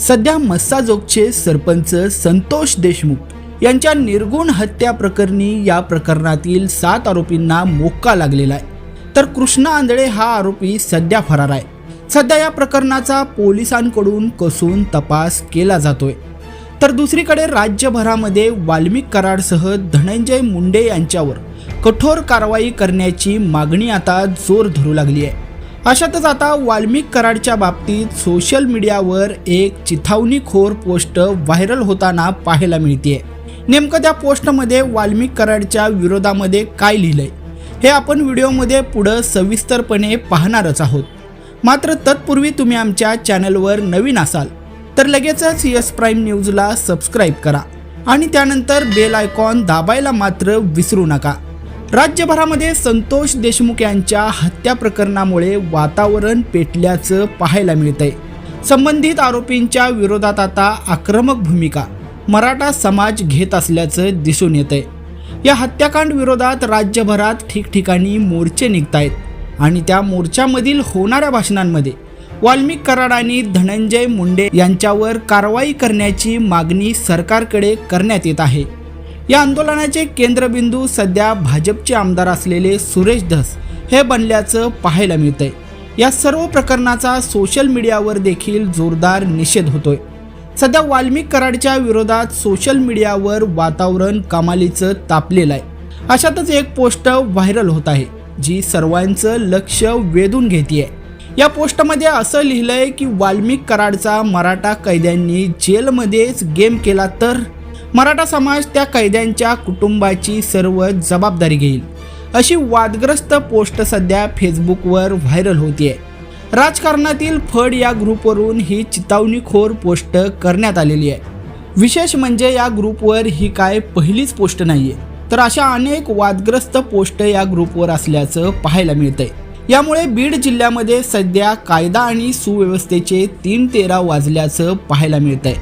सध्या मस्साजोगचे सरपंच संतोष देशमुख यांच्या निर्गुण हत्या प्रकरणी या प्रकरणातील सात आरोपींना मोक्का लागलेला आहे. तर कृष्णा आंधळे हा आरोपी सध्या फरार आहे. सध्या या प्रकरणाचा पोलिसांकडून कसून तपास केला जातोय. तर दुसरीकडे राज्यभरामध्ये वाल्मिक कराडसह धनंजय मुंडे यांच्यावर कठोर कारवाई करण्याची मागणी आता जोर धरू लागली आहे. अशातच आता वाल्मिक कराडच्या बाबतीत सोशल मीडियावर एक चिथावणीखोर पोस्ट व्हायरल होताना पाहायला मिळते नेमकं त्या पोस्टमध्ये वाल्मिक कराडच्या विरोधामध्ये काय लिहिलंय? हे आपण व्हिडिओमध्ये पुढं सविस्तरपणे पाहणारच आहोत. मात्र तत्पूर्वी तुम्ही आमच्या चॅनलवर नवीन असाल तर लगेचच यस प्राईम न्यूजला सबस्क्राईब करा आणि त्यानंतर बेल आयकॉन दाबायला मात्र विसरू नका. राज्यभरामध्ये संतोष देशमुख यांच्या हत्या प्रकरणामुळे वातावरण पेटल्याचं पाहायला मिळतंय. संबंधित आरोपींच्या विरोधात आता आक्रमक भूमिका. मराठा समाज घेत असल्याचं दिसून येतंय. या हत्याकांड विरोधात राज्यभरात ठिकठिकाणी मोर्चे निघत आहेत आणि त्या मोर्चामधील होणाऱ्या भाषणांमध्ये वाल्मिक कराड आणि धनंजय मुंडे यांच्यावर कारवाई करण्याची मागणी सरकारकडे करण्यात येत आहे. या आंदोलनाचे केंद्रबिंदू सध्या भाजपचे आमदार असलेले सुरेश धस हे बनल्याचं पाहायला मिळतंय. या सर्व प्रकरणाचा सोशल मीडियावर देखील जोरदार निषेध होतोय. सध्या वाल्मिक कराडच्या विरोधात सोशल मीडियावर वातावरण कमालीचं तापलेलं आहे. अशातच एक पोस्ट व्हायरल होत आहे जी सर्वांचं लक्ष वेधून घेते या पोस्टमध्ये असं लिहिलंय की वाल्मिक कराडचा मराठा कैद्यांनी जेलमध्येच गेम केला तर मराठा समाज त्या कैद्यांच्या कुटुंबाची सर्व जबाबदारी घेईल. अशी वादग्रस्त पोस्ट सध्या फेसबुकवर व्हायरल होतीये. राजकारणातील फड या ग्रुपवरून ही चितावणीखोर पोस्ट करण्यात आलेली आहे. विशेष म्हणजे या ग्रुपवर ही काय पहिलीच पोस्ट आहे तर अशा अनेक वादग्रस्त पोस्ट या ग्रुपवर असल्याचं पाहायला मिळतंय. यामुळे बीड जिल्ह्यामध्ये सध्या कायदा आणि सुव्यवस्थेचे तीन तेरा वाजल्याचं पाहायला मिळतंय.